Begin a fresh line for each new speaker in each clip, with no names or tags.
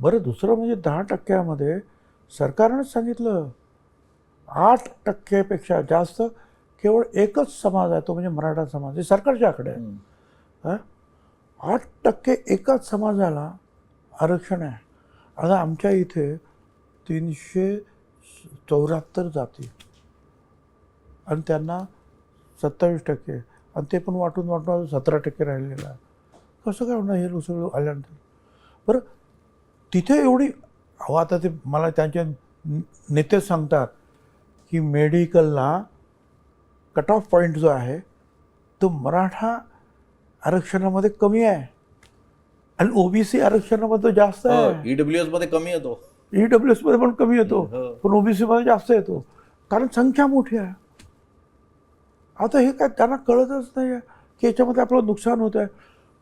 बरं दुसरं म्हणजे दहा टक्क्यामध्ये सरकारनंच सांगितलं. आठ टक्क्यापेक्षा जास्त केवळ एकच समाज आहे तो म्हणजे मराठा समाज हे सरकारचे आकडे आहे. हं? आठ टक्के एकाच समाजाला आरक्षण आहे. आता आमच्या इथे तीनशे चौऱ्याहत्तर जाती आणि त्यांना सत्तावीस टक्के आणि ते पण वाटून वाटून सतरा टक्के राहिलेलं आहे. कसं काय होणार हे दुसरं आल्यानंतर? बरं तिथे एवढी अहो आता ते मला त्यांचे नेते सांगतात की मेडिकलला कट ऑफ पॉईंट जो आहे तो मराठा आरक्षणामध्ये कमी आहे. आणि ओबीसी आरक्षणामध्ये जास्त आहे.
ईडब्ल्यू एसमध्ये कमी येतो.
ई डब्ल्यू मध्ये पण कमी येतो.
हो.
पण ओबीसी मध्ये जास्त येतो. कारण संख्या मोठी आहे. आता हे काय त्यांना कळतच नाही आहे की याच्यामध्ये आपलं नुकसान होत आहे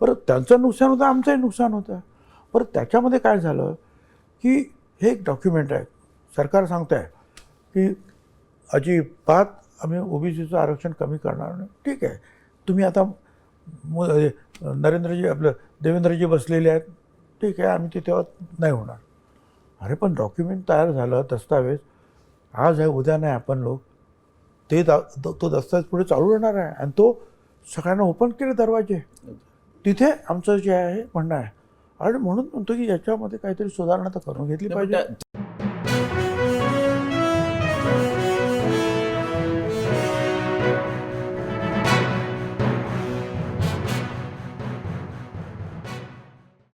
बरं त्यांचं नुकसान होतं आमचंही नुकसान होतं. पर त्याच्यामध्ये काय झालं की हे एक डॉक्युमेंट आहे. सरकार सांगत आहे की अजिबात आम्ही ओबीसीचं आरक्षण कमी करणार नाही. ठीक आहे. तुम्ही आता नरेंद्रजी आपलं देवेंद्रजी बसलेले आहेत. ठीक आहे आम्ही तिथे नाही होणार. अरे पण डॉक्युमेंट तयार झालं दस्तावेज. आज आहे उद्या नाही आपण लोक. ते दा तो दस्तावेज पुढे चालू राहणार आहे. आणि तो सगळ्यांना ओपन केले दरवाजे. तिथे आमचं जे आहे म्हणणं आहे आणि म्हणून म्हणतो की याच्यामध्ये काहीतरी सुधारणा तर करून घेतली पाहिजे.